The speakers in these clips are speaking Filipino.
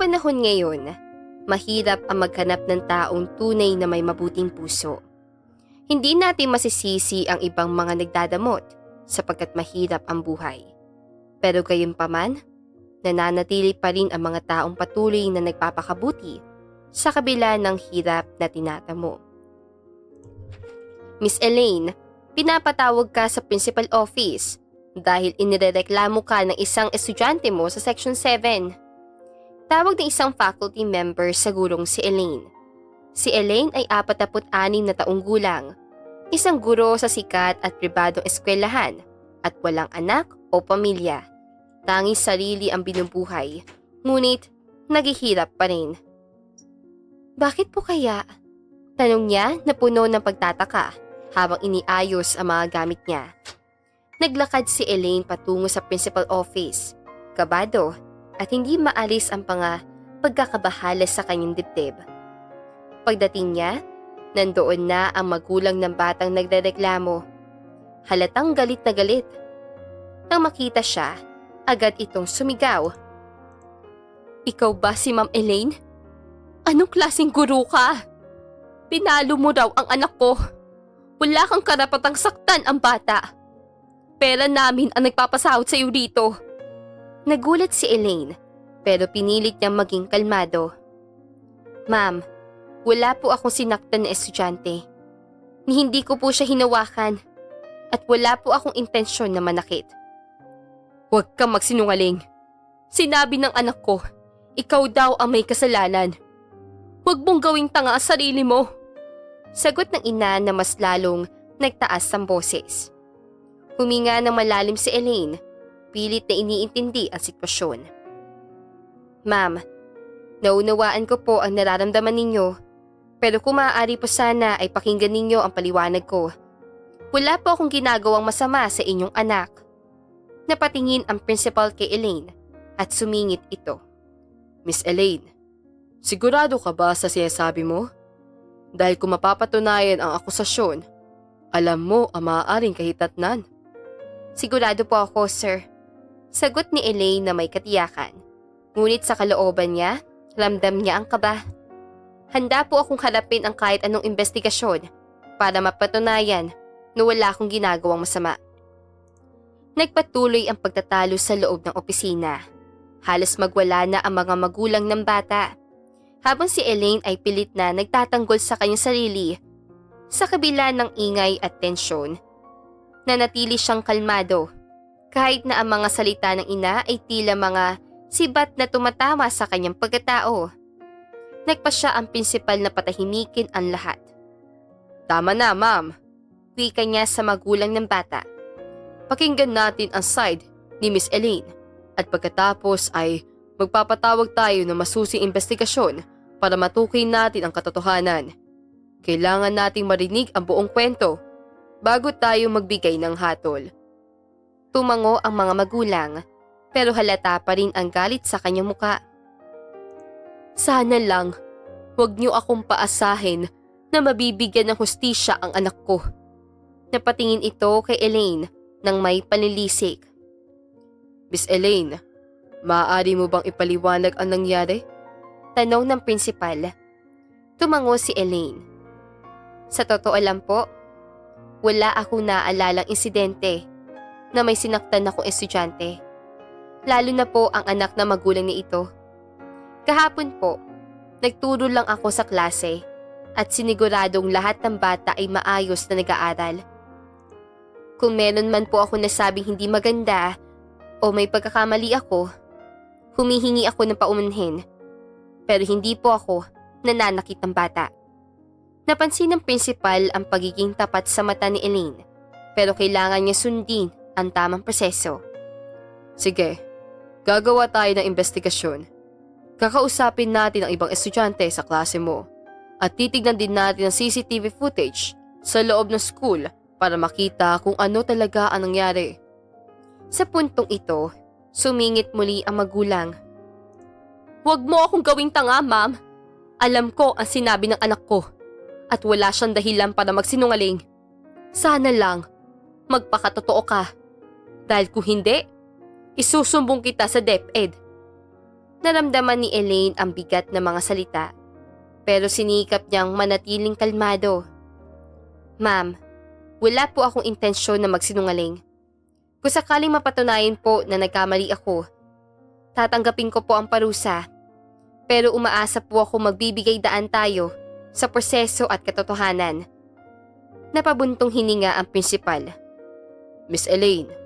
panahon ngayon, mahirap ang maghanap ng taong tunay na may mabuting puso. Hindi natin masisisi ang ibang mga nagdadamot sapagkat mahirap ang buhay. Pero gayon paman, nananatili pa rin ang mga taong patuloy na nagpapakabuti sa kabila ng hirap na tinatamo. Miss Elaine, pinapatawag ka sa principal office dahil inirereklamo ka ng isang estudyante mo sa Section 7. Tawag ng isang faculty member sa gurong si Elaine. Si Elaine ay 46 na taong gulang, isang guro sa sikat at pribadong eskwelahan at walang anak o pamilya. Tanging sarili ang binubuhay, ngunit naghihirap pa rin. Bakit po kaya? Tanong niya na puno ng pagtataka habang iniayos ang mga gamit niya. Naglakad si Elaine patungo sa principal office, kabado at hindi maalis ang panga pagkakabahala sa kanyang dibdib. Pagdating niya, nandoon na ang magulang ng batang nagrereklamo. Halatang galit na galit. Nang makita siya, agad itong sumigaw. Ikaw ba si Ma'am Elaine? Anong klaseng guru ka? Pinalo mo raw ang anak ko. Wala kang karapatang saktan ang bata. Pera namin ang nagpapasahod sa iyo dito. Nagulat si Elaine, pero pinilit niyang maging kalmado. Ma'am, wala po akong sinaktan na estudyante. Ni hindi ko po siya hinawakan. At wala po akong intensyon na manakit. Huwag kang magsinungaling. Sinabi ng anak ko, ikaw daw ang may kasalanan. Huwag mong gawing tanga ang sarili mo. Sagot ng ina na mas lalong nagtaas ang boses. Huminga ng malalim si Elaine, pilit na iniintindi ang sitwasyon. Ma'am, naunawaan ko po ang nararamdaman ninyo, pero kung maaari po sana ay pakinggan ninyo ang paliwanag ko. Wala po akong ginagawang masama sa inyong anak. Napatingin ang principal kay Elaine at sumingit ito. Miss Elaine, sigurado ka ba sa sinasabi mo? Dahil kung mapapatunayan ang akusasyon, alam mo ang maaaring kahitatnan. Sigurado po ako, sir. Sagot ni Elaine na may katiyakan. Ngunit sa kalooban niya, ramdam niya ang kaba. Handa po akong harapin ang kahit anong investigasyon para mapatunayan na wala akong ginagawang masama. Nagpatuloy ang pagtatalo sa loob ng opisina. Halos magwala na ang mga magulang ng bata. Habang si Elaine ay pilit na nagtatanggol sa kanyang sarili. Sa kabila ng ingay at tensyon, nanatili siyang kalmado. Kahit na ang mga salita ng ina ay tila mga sibat na tumatama sa kanyang pagkatao. Nagpa siya ang prinsipal na patahimikin ang lahat. Tama na, ma'am. Wika niya sa magulang ng bata. Pakinggan natin ang side ni Miss Elaine at pagkatapos ay magpapatawag tayo ng masusing investigasyon para matukoy natin ang katotohanan. Kailangan nating marinig ang buong kwento bago tayo magbigay ng hatol. Tumango ang mga magulang pero halata pa rin ang galit sa kanyang muka. Sana lang, huwag niyo akong paasahin na mabibigyan ng hustisya ang anak ko. Napatingin ito kay Elaine nang may panilisik. Miss Elaine, maaari mo bang ipaliwanag ang nangyari? Tanong ng prinsipal. Tumango si Elaine. Sa totoo lang po, wala akong naalalang insidente na may sinaktan akong estudyante. Lalo na po ang anak na magulang ni ito. Kahapon po, nagturo lang ako sa klase at siniguradong lahat ng bata ay maayos na nag-aaral. Kung meron man po ako nasabing hindi maganda o may pagkakamali ako, humihingi ako ng paumanhin. Pero hindi po ako nananakit ng bata. Napansin ng principal ang pagiging tapat sa mata ni Elaine pero kailangan niya sundin ang tamang proseso. Sige, gagawa tayo ng investigasyon. Kakausapin natin ang ibang estudyante sa klase mo at titignan din natin ang CCTV footage sa loob ng school para makita kung ano talaga ang nangyari. Sa puntong ito, sumingit muli ang magulang. Huwag mo akong gawing tanga, ma'am. Alam ko ang sinabi ng anak ko at wala siyang dahilan para magsinungaling. Sana lang, magpakatotoo ka. Dahil kung hindi, isusumbong kita sa DepEd. Naramdaman ni Elaine ang bigat na mga salita. Pero sinikap niyang manatiling kalmado. Ma'am, wala po akong intensyon na magsinungaling. Kung sakaling mapatunayan po na nagkamali ako, tatanggapin ko po ang parusa. Pero umaasa po ako magbibigay daan tayo sa proseso at katotohanan. Napabuntong hininga ang prinsipal. Miss Elaine,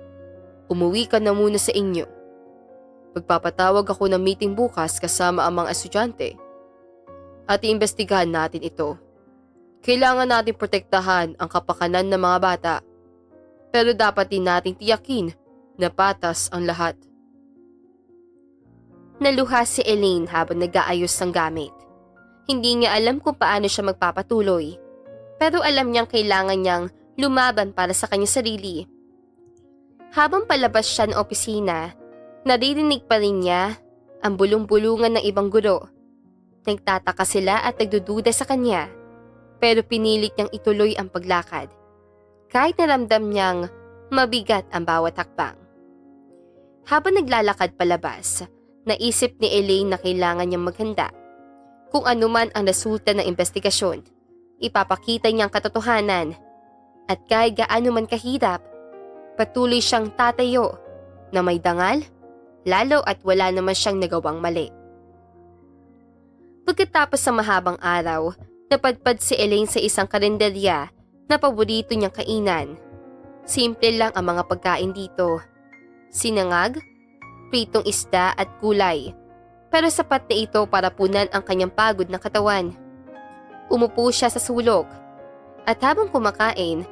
umuwi ka na muna sa inyo. Magpapatawag ako ng meeting bukas kasama ang mga estudyante. At iimbestigahan natin ito. Kailangan natin protektahan ang kapakanan ng mga bata. Pero dapat din nating tiyakin na patas ang lahat. Naluha si Elaine habang nag-aayos ng gamit. Hindi niya alam kung paano siya magpapatuloy. Pero alam niyang kailangan niyang lumaban para sa kanyang sarili. Habang palabas siya ng opisina, naririnig pa rin niya ang bulong-bulungan ng ibang guro. Nagtataka sila at nagdududa sa kanya. Pero pinilit niyang ituloy ang paglakad. Kahit naramdam niyang mabigat ang bawat hakbang. Habang naglalakad palabas, naisip ni Elaine na kailangan niyang maghanda. Kung anuman ang resulta ng investigasyon, ipapakita niyang katotohanan. At kahit gaano man kahirap, patuloy siyang tatayo na may dangal, lalo at wala naman siyang nagawang mali. Pagkatapos sa mahabang araw, napadpad si Elaine sa isang karinderya na paborito niyang kainan. Simple lang ang mga pagkain dito. Sinangag, pritong isda at gulay. Pero sapat na ito para punan ang kanyang pagod na katawan. Umupo siya sa sulok. At habang kumakain,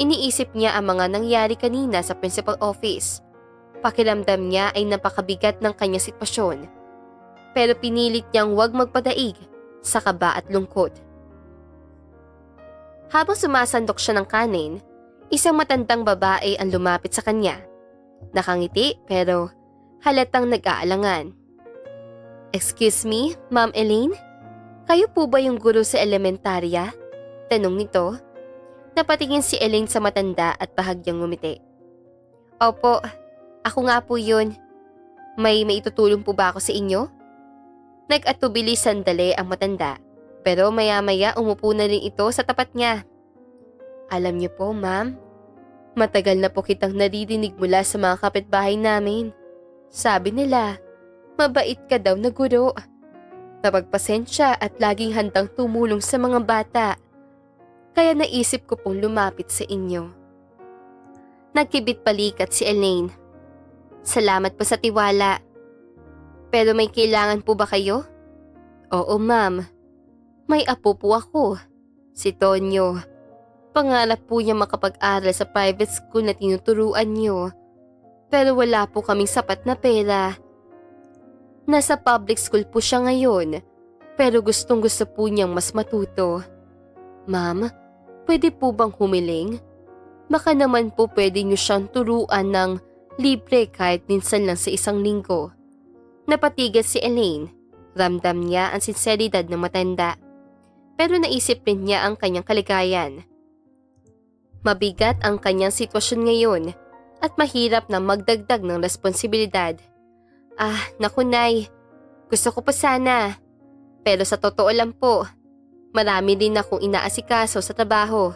iniisip niya ang mga nangyari kanina sa principal office. Pakiramdam niya ay napakabigat ng kanyang sitwasyon. Pero pinilit niyang huwag magpadaig sa kaba at lungkot. Habang sumasandok siya ng kanin, isang matandang babae ang lumapit sa kanya. Nakangiti pero halatang nag-aalangan. Excuse me, Ma'am Elaine? Kayo po ba yung guro sa elementarya? Tanong nito. Napatingin si Elaine sa matanda at bahagyang ngumiti. Opo, ako nga po yun. May maitutulong po ba ako sa inyo? Nag-atubili sandali ang matanda, pero maya-maya umupo na rin ito sa tapat niya. Alam niyo po, ma'am, matagal na po kitang naririnig mula sa mga kapitbahay namin. Sabi nila, mabait ka daw na guro. Napagpasensya at laging handang tumulong sa mga bata. Kaya naisip ko pong lumapit sa inyo. Nagkibit palikat si Elaine. Salamat po sa tiwala. Pero may kailangan po ba kayo? Oo, ma'am. May apo po ako. Si Tonyo. Pangarap po niya makapag-aral sa private school na tinuturuan niyo. Pero wala po kaming sapat na pera. Nasa public school po siya ngayon. Pero gustong gusto po niyang mas matuto. Ma'am, pwede po bang humiling? Baka naman po pwede niyo siyang turuan ng libre kahit minsan lang sa isang linggo. Napatigil si Elaine. Ramdam niya ang sinseridad ng matanda. Pero naisip rin niya ang kanyang kaligayan. Mabigat ang kanyang sitwasyon ngayon at mahirap na magdagdag ng responsibilidad. Ah, naku nay, gusto ko pa sana. Pero sa totoo lang po, marami din akong inaasikaso sa trabaho.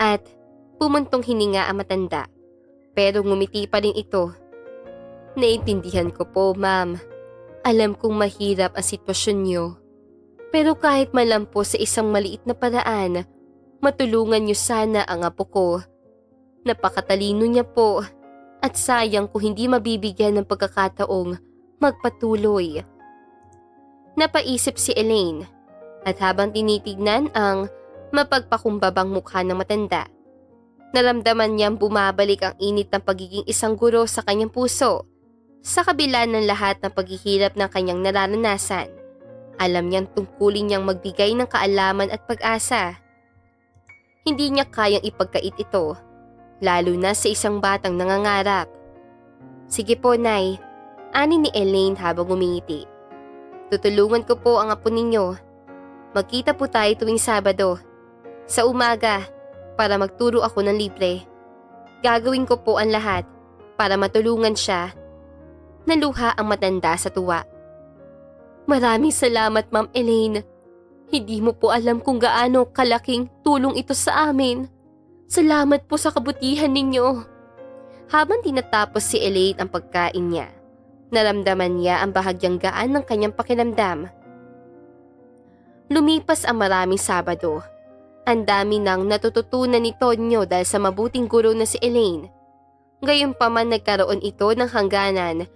At pumuntong hininga ang matanda. Pero ngumiti pa rin ito. Naintindihan ko po, ma'am. Alam kong mahirap ang sitwasyon niyo. Pero kahit malam po sa isang maliit na paraan, matulungan niyo sana ang apo ko. Napakatalino niya po at sayang kung hindi mabibigyan ng pagkakataong magpatuloy. Napaisip si Elaine at habang tinitignan ang mapagpakumbabang mukha ng matanda, naramdaman niyang bumabalik ang init ng pagiging isang guro sa kanyang puso. Sa kabila ng lahat ng paghihirap ng kanyang nararanasan, alam niyang tungkulin niyang magbigay ng kaalaman at pag-asa. Hindi niya kayang ipagkait ito, lalo na sa isang batang nangangarap. Sige po, Nay. Ani ni Elaine habang umingiti. Tutulungan ko po ang apo ninyo. Magkita po tayo tuwing Sabado. Sa umaga, para magturo ako ng libre. Gagawin ko po ang lahat para matulungan siya. Naluha ang matanda sa tuwa. Maraming salamat, Ma'am Elaine. Hindi mo po alam kung gaano kalaking tulong ito sa amin. Salamat po sa kabutihan ninyo. Habang tinatapos si Elaine ang pagkain niya, naramdaman niya ang bahagyang gaan ng kanyang pakiramdam. Lumipas ang maraming Sabado. Ang dami nang natututunan ni Tonyo dahil sa mabuting guro na si Elaine. Gayunpaman nagkaroon ito ng hangganan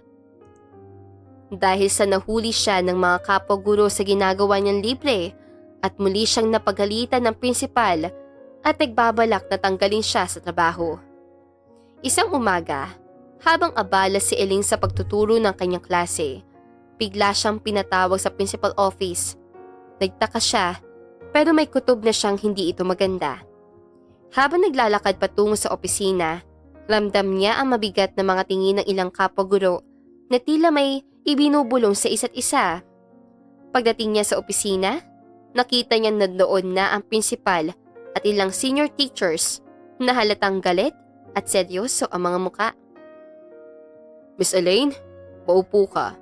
dahil sa nahuli siya ng mga kapwa-guro sa ginagawa niyang libre at muli siyang napagalitan ng prinsipal at nagbabalak na tanggalin siya sa trabaho. Isang umaga, habang abala si Elaine sa pagtuturo ng kanyang klase, bigla siyang pinatawag sa principal office. Nagtaka siya pero may kutob na siyang hindi ito maganda. Habang naglalakad patungo sa opisina, ramdam niya ang mabigat na mga tingin ng ilang kapwa-guro na tila may ibinubulong sa isa't isa. Pagdating niya sa opisina, nakita niya na doon na ang principal at ilang senior teachers na halatang galit at seryoso ang mga muka. Miss Elaine, maupo ka.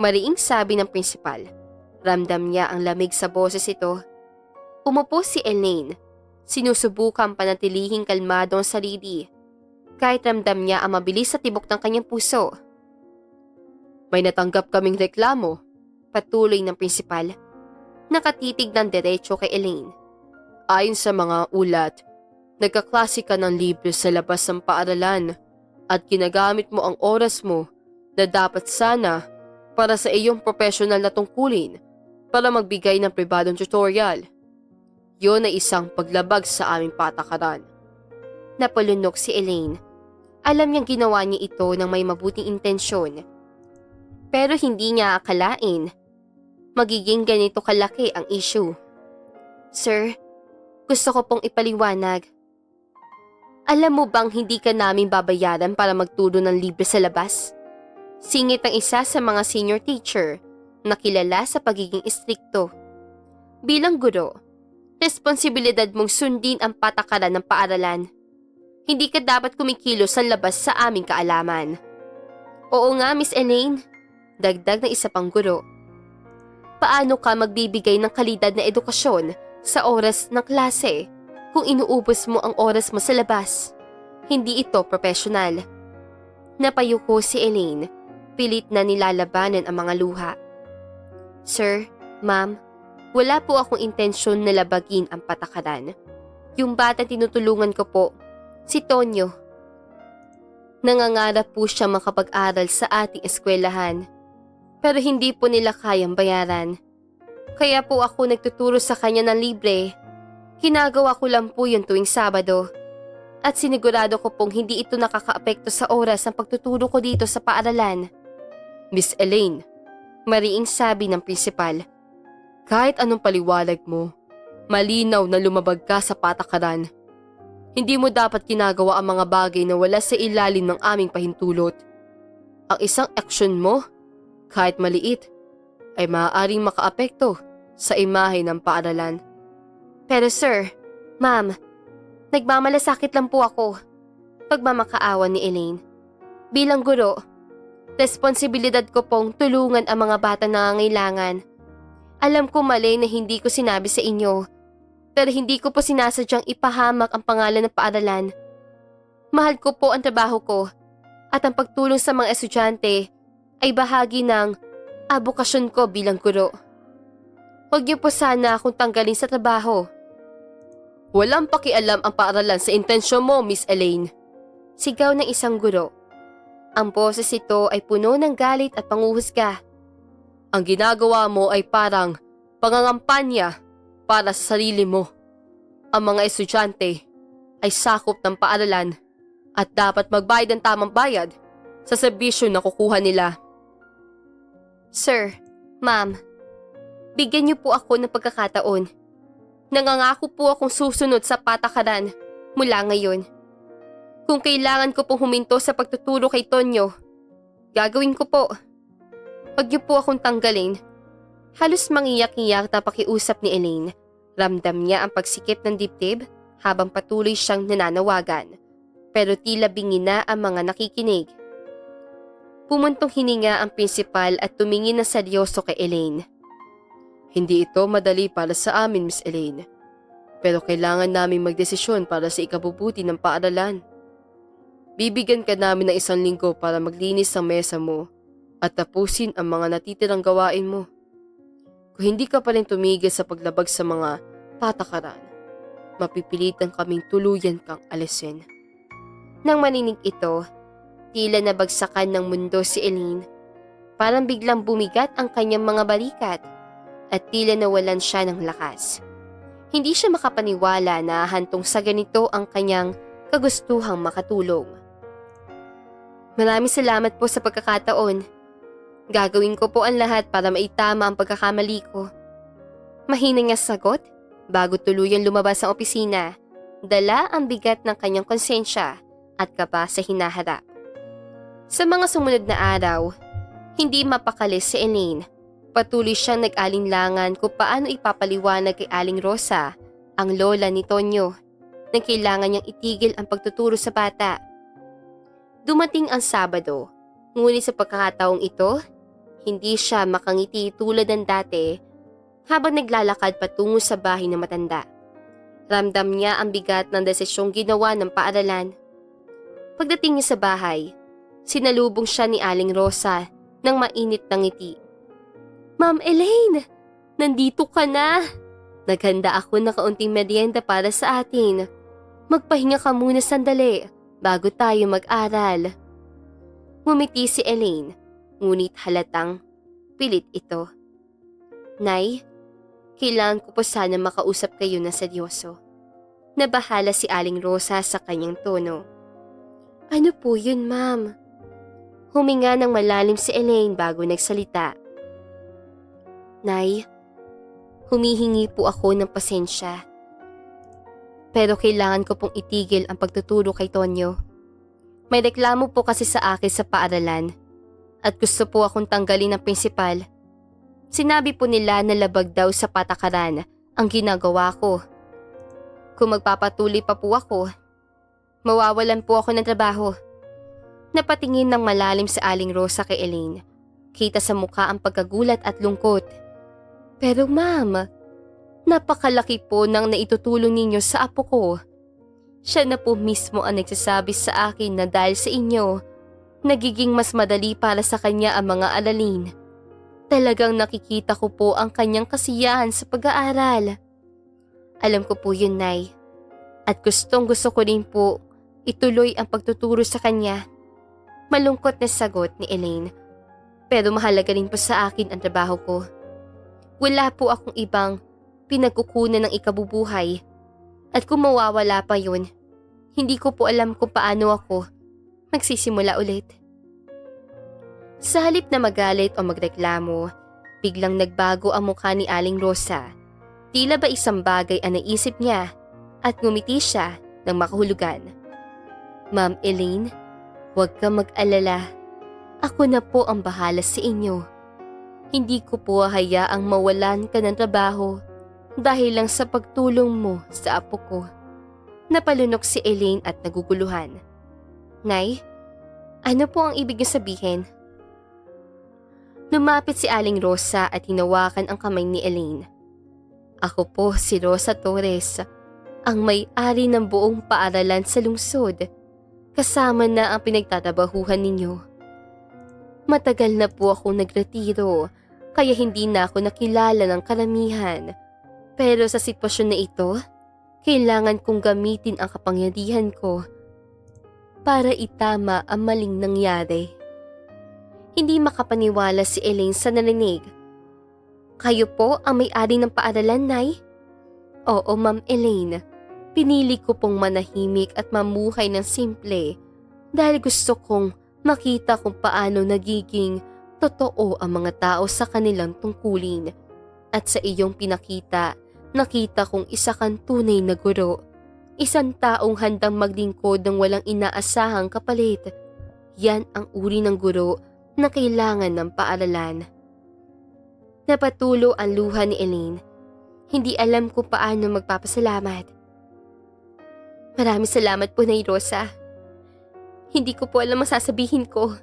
Mariing sabi ng principal. Ramdam niya ang lamig sa boses ito. Umupo si Elaine. Sinusubukan panatilihing kalmado ang sarili. Kahit ramdam niya ang mabilis sa tibok ng kanyang puso. May natanggap kaming reklamo. Patuloy ng principal. Nakatitig ng diretso kay Elaine. Ayon sa mga ulat, nagkaklase ka ng libre sa labas ng paaralan at ginagamit mo ang oras mo na dapat sana para sa iyong professional na tungkulin para magbigay ng pribadong tutorial. Yon ay isang paglabag sa aming patakaran. Napalunok si Elaine. Alam niyang ginawa niya ito ng may mabuting intensyon. Pero hindi niya akalain. Magiging ganito kalaki ang issue. Sir, gusto ko pong ipaliwanag. Alam mo bang hindi ka namin babayaran para magturo ng libre sa labas? Singit ang isa sa mga senior teacher na kilala sa pagiging istrikto. Bilang guro, responsibilidad mong sundin ang patakaran ng paaralan. Hindi ka dapat kumikilos sa labas sa aming kaalaman. Oo nga, Miss Elaine. Dagdag ng isa pang guro. Paano ka magbibigay ng kalidad na edukasyon sa oras ng klase kung inuubos mo ang oras mo sa labas? Hindi ito profesional. Napayuko si Elaine. Pilit na nilalabanan ang mga luha. Sir, ma'am, wala po akong intensyon na labagin ang patakaran. Yung bata tinutulungan ko po, si Tonyo. Nangangarap po siya makapag-aral sa ating eskwelahan. Pero hindi po nila kayang bayaran. Kaya po ako nagtuturo sa kanya ng libre. Ginagawa ko lang po yun tuwing Sabado. At sinigurado ko pong hindi ito nakakaapekto sa oras ng pagtuturo ko dito sa paaralan. Miss Elaine, Mariing sabi ng prinsipal. kahit anong paliwalag mo, malinaw na lumabag ka sa patakaran. Hindi mo dapat ginagawa ang mga bagay na wala sa ilalim ng aming pahintulot. Ang isang aksyon mo, kahit maliit, ay maaaring makaapekto sa imahe ng paaralan. Pero sir, ma'am, nagmamalasakit lang po ako. Pagmamakaawa ni Elaine. Bilang guro, responsibilidad ko pong tulungan ang mga bata na nangangailangan. Alam ko mali na hindi ko sinabi sa inyo, pero hindi ko po sinasadyang ipahamak ang pangalan ng paaralan. Mahal ko po ang trabaho ko at ang pagtulong sa mga estudyante ay bahagi ng abokasyon ko bilang guro. Huwag niyo po sana akong tanggalin sa trabaho. Walang pakialam ang paaralan sa intensyon mo, Miss Elaine. Sigaw ng isang guro. Ang boses ito ay puno ng galit at panguhusga. Ang ginagawa mo ay parang pangangampanya para sa sarili mo. Ang mga estudyante ay sakop ng paaralan at dapat magbayad ng tamang bayad sa serbisyo na kukuha nila. Sir, ma'am, bigyan niyo po ako ng pagkakataon. Nangangako po akong susunod sa patakaran mula ngayon. Kung kailangan ko pong huminto sa pagtuturo kay Tonyo, gagawin ko po. Huwag niyo po akong tanggalin. Halos mangiyak-iyak na pakiusap ni Elaine. Ramdam niya ang pagsikip ng dibdib habang patuloy siyang nananawagan. Pero tila bingi na ang mga nakikinig. Pumuntong hininga ang prinsipal at tumingin na seryoso kay Elaine. Hindi ito madali para sa amin, Miss Elaine. Pero kailangan namin magdesisyon para sa ikabubuti ng paaralan. Bibigyan ka namin ng isang linggo para maglinis ng mesa mo at tapusin ang mga natitirang gawain mo. Kung hindi ka pa rin tumigil sa paglabag sa mga patakaran, mapipilitan kaming tuluyan kang alisin. Nang maninig ito, tila nabagsakan ng mundo si Elaine. Parang biglang bumigat ang kanyang mga balikat at tila nawalan siya ng lakas. Hindi siya makapaniwala na hantong sa ganito ang kanyang kagustuhang makatulong. Maraming salamat po sa pagkakataon. Gagawin ko po ang lahat para maitama ang pagkakamali ko. Mahina niya sagot bago tuluyan lumabas ang opisina. Dala ang bigat ng kanyang konsensya at kaba sa hinaharap. Sa mga sumunod na araw, hindi mapakali si Elaine. Patuloy siyang nag-alinlangan kung paano ipapaliwanag kay Aling Rosa, ang lola ni Tonyo, na kailangan niyang itigil ang pagtuturo sa bata. Dumating ang Sabado, ngunit sa pagkakataong ito, hindi siya makangiti tulad ng dati habang naglalakad patungo sa bahay ng matanda. Ramdam niya ang bigat ng desisyong ginawa ng paaralan. Pagdating niya sa bahay, sinalubong siya ni Aling Rosa ng mainit na ngiti. Ma'am Elaine, nandito ka na. Naghanda ako ng kaunting merienda para sa atin. Magpahinga ka muna sandali bago tayo mag-aral. Ngumiti si Elaine, ngunit halatang pilit ito. Nay, kailangan ko po sana makausap kayo na seryoso. Nabahala si Aling Rosa sa kanyang tono. Ano po yun, ma'am? Huminga ng malalim si Elaine bago nagsalita. Nay, humihingi po ako ng pasensya. Pero kailangan ko pong itigil ang pagtuturo kay Tonyo. May reklamo po kasi sa akin sa paaralan at gusto po akong tanggalin ng prinsipal. Sinabi po nila na labag daw sa patakaran ang ginagawa ko. Kung magpapatuloy pa po ako, mawawalan po ako ng trabaho. Napatingin ng malalim sa Aling Rosa kay Elaine. Kita sa mukha ang pagkagulat at lungkot. Pero ma'am, napakalaki po ng naitutulong ninyo sa apo ko. Siya na po mismo ang nagsasabi sa akin na dahil sa inyo, nagiging mas madali para sa kanya ang mga alalin. Talagang nakikita ko po ang kanyang kasiyahan sa pag-aaral. Alam ko po yun, Nay. At gustong gusto ko rin po ituloy ang pagtuturo sa kanya. Malungkot na sagot ni Elaine. Pero mahalaga rin po sa akin ang trabaho ko. Wala po akong ibang pinagkukunan ng ikabubuhay. At kung mawawala pa yun, hindi ko po alam kung paano ako magsisimula ulit. Sa halip na magalit o magreklamo, biglang nagbago ang mukha ni Aling Rosa. Tila ba isang bagay ang naisip niya at ngumiti siya ng makahulugan. Ma'am Elaine, huwag ka mag-alala. Ako na po ang bahala sa inyo. Hindi ko po hayaang mawalan ka ng trabaho dahil lang sa pagtulong mo sa apo ko. Napalunok si Elaine at naguguluhan. Nay, ano po ang ibig niyo sabihin? Lumapit si Aling Rosa at hinawakan ang kamay ni Elaine. Ako po si Rosa Torres, ang may-ari ng buong paaralan sa lungsod. Kasama na ang pinagtatabahuhan ninyo. Matagal na po ako nagretiro, kaya hindi na ako nakilala ng karamihan. Pero sa sitwasyon na ito, kailangan kong gamitin ang kapangyarihan ko para itama ang maling nangyari. Hindi makapaniwala si Elaine sa narinig. Kayo po ang may-ari ng paaralan, Nay? Oo, Ma'am Elaine. Pinili ko pong manahimik at mamuhay ng simple dahil gusto kong makita kung paano nagiging totoo ang mga tao sa kanilang tungkulin. At sa iyong pinakita, nakita kong isa kang tunay na guro. Isang taong handang maglingkod ng walang inaasahang kapalit. Yan ang uri ng guro na kailangan ng paaralan. Napatulo ang luha ni Elaine. Hindi alam kung paano magpapasalamat. Maraming salamat po, Nay Rosa. Hindi ko po alam masasabihin ko.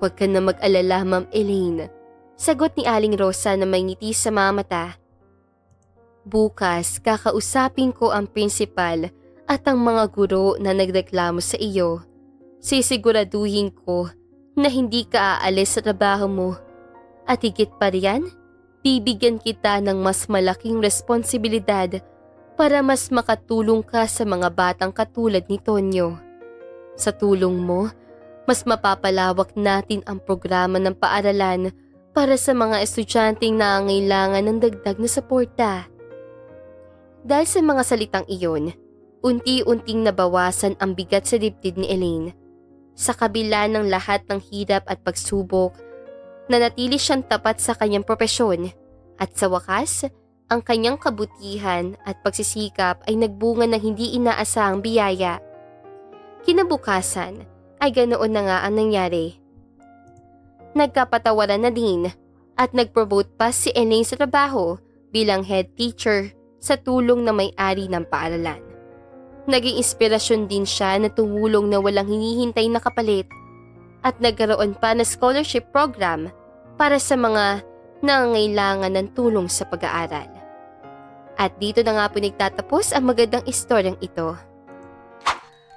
Huwag ka na mag-alala, Ma'am Elaine. Sagot ni Aling Rosa na may ngiti sa mga mata. Bukas, kakausapin ko ang principal at ang mga guro na nagreklamo sa iyo. Sisiguraduhin ko na hindi ka aalis sa trabaho mo. At higit pa riyan, bibigyan kita ng mas malaking responsibilidad para mas makatulong ka sa mga batang katulad ni Tonyo. Sa tulong mo, mas mapapalawak natin ang programa ng paaralan para sa mga estudyanteng nangangailangan ng dagdag na suporta. Dahil sa mga salitang iyon, unti-unting nabawasan ang bigat sa dibdib ni Elaine. Sa kabila ng lahat ng hirap at pagsubok, nanatili siyang tapat sa kanyang propesyon at sa wakas, ang kanyang kabutihan at pagsisikap ay nagbunga ng hindi inaasahang biyaya. Kinabukasan ay ganoon na nga ang nangyari. Nagkapatawaran na din at nag-promote pa si Elaine sa trabaho bilang head teacher sa tulong na may-ari ng paaralan. Naging inspirasyon din siya na tumulong na walang hinihintay na kapalit at nagkaroon pa na scholarship program para sa mga nangangailangan ng tulong sa pag-aaral. At dito na nga po nagtatapos ang magandang istoryang ito.